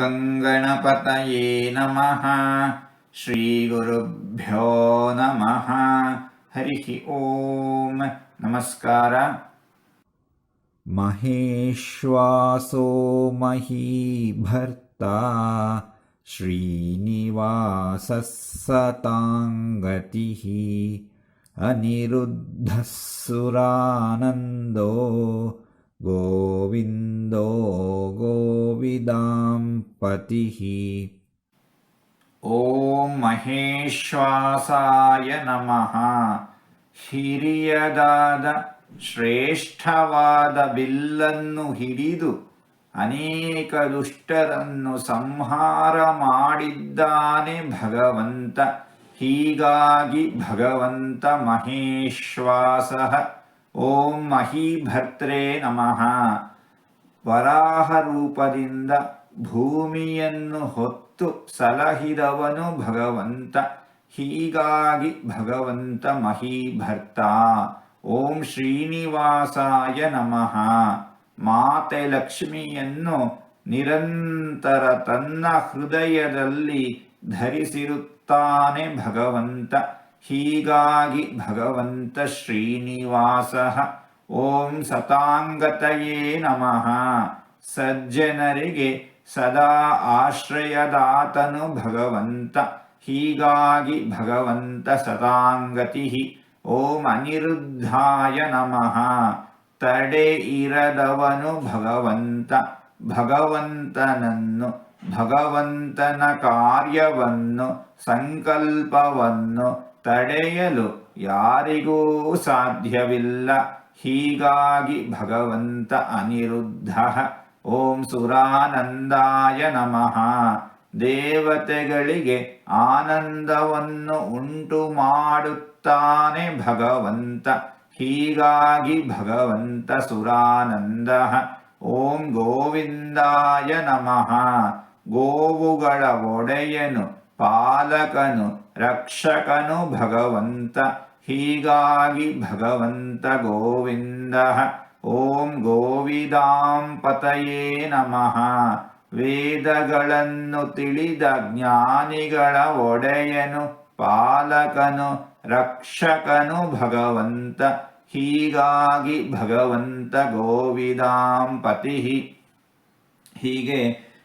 गङ्गणपतये नमः। श्रीगुरुभ्यो नमः। हरिः ॐ नमस्कार। महेश्वासो महीभर्ता। श्रीनिवासः सताङ्गतिः अनिरुद्धः सुरानन्दो। गोविन्दो गोविदां पतिः ಓಂ ಮಹೇಶ್ವಾಸಾಯ ನಮಃ ಹಿರಿಯದಾದ ಶ್ರೇಷ್ಠವಾದ ಬಿಲ್ಲನ್ನು ಹಿಡಿದು ಅನೇಕ ದುಷ್ಟರನ್ನು ಸಂಹಾರ ಮಾಡಿದ್ದಾನೆ ಭಗವಂತ ಹೀಗಾಗಿ ಭಗವಂತ ಮಹೇಶ್ವಾಸ ಓಂ ಮಹೀಭರ್ತ್ರೇ ನಮಃ. ವರಾಹರೂಪದಿಂದ ಭೂಮಿಯನ್ನು ಹೊತ್ತು ಸಲಹಿದವನು ಭಗವಂತ, ಹೀಗಾಗಿ ಭಗವಂತ ಮಹೀಭರ್ತ. ಓಂ ಶ್ರೀನಿವಾಸಾಯ ನಮಃ. ಮಾತೆ ಲಕ್ಷ್ಮಿಯನ್ನು ನಿರಂತರ ತನ್ನ ಹೃದಯದಲ್ಲಿ ಧರಿಸಿರುತ್ತಾನೆ ಭಗವಂತ. ಹೀಗಾಗಿ ಭಗವಂತ ಶ್ರೀನಿವಾಸ ಓಂ ಸತಾಂಗತಯೇ ನಮಃ. ಸಜ್ಜನರಿಗೆ ಸದಾ ಆಶ್ರಯದಾತನು ಭಗವಂತ. ಹೀಗಾಗಿ ಭಗವಂತ ಸತಾಂಗತಿ ಓಂ ಅನಿರುದ್ಧಾಯ ನಮಃ. ತಡೆ ಇರದವನು ಭಗವಂತ. ಭಗವಂತನನ್ನು, ಭಗವಂತನ ಕಾರ್ಯವನ್ನು, ಸಂಕಲ್ಪವನ್ನು ತಡೆಯಲು ಯಾರಿಗೂ ಸಾಧ್ಯವಿಲ್ಲ. ಹೀಗಾಗಿ ಭಗವಂತ ಅನಿರುದ್ಧ. ಓಂ ಸುರಾನಂದಾಯ ನಮಃ. ದೇವತೆಗಳಿಗೆ ಆನಂದವನ್ನು ಉಂಟು ಮಾಡುತ್ತಾನೆ ಭಗವಂತ. ಹೀಗಾಗಿ ಭಗವಂತ ಸುರಾನಂದ. ಓಂ ಗೋವಿಂದಾಯ ನಮಃ. ಗೋವುಗಳ ಒಡೆಯನು ಪಾಲಕನು ರಕ್ಷಕನು ಭಗವಂತ, ಹೀಗಾಗಿ ಭಗವಂತ ಗೋವಿಂದ. ಓಂ ಗೋವಿದಾಂ ಪತಯೇ ನಮಃ. ವೇದಗಳನ್ನು ತಿಳಿದ ಜ್ಞಾನಿಗಳ ಒಡೆಯನು ಪಾಲಕನು, ರಕ್ಷಕನು ಭಗವಂತ, ಹೀಗಾಗಿ ಭಗವಂತ ಗೋವಿದಾಂ ಪತಿ. ಹೀಗೆ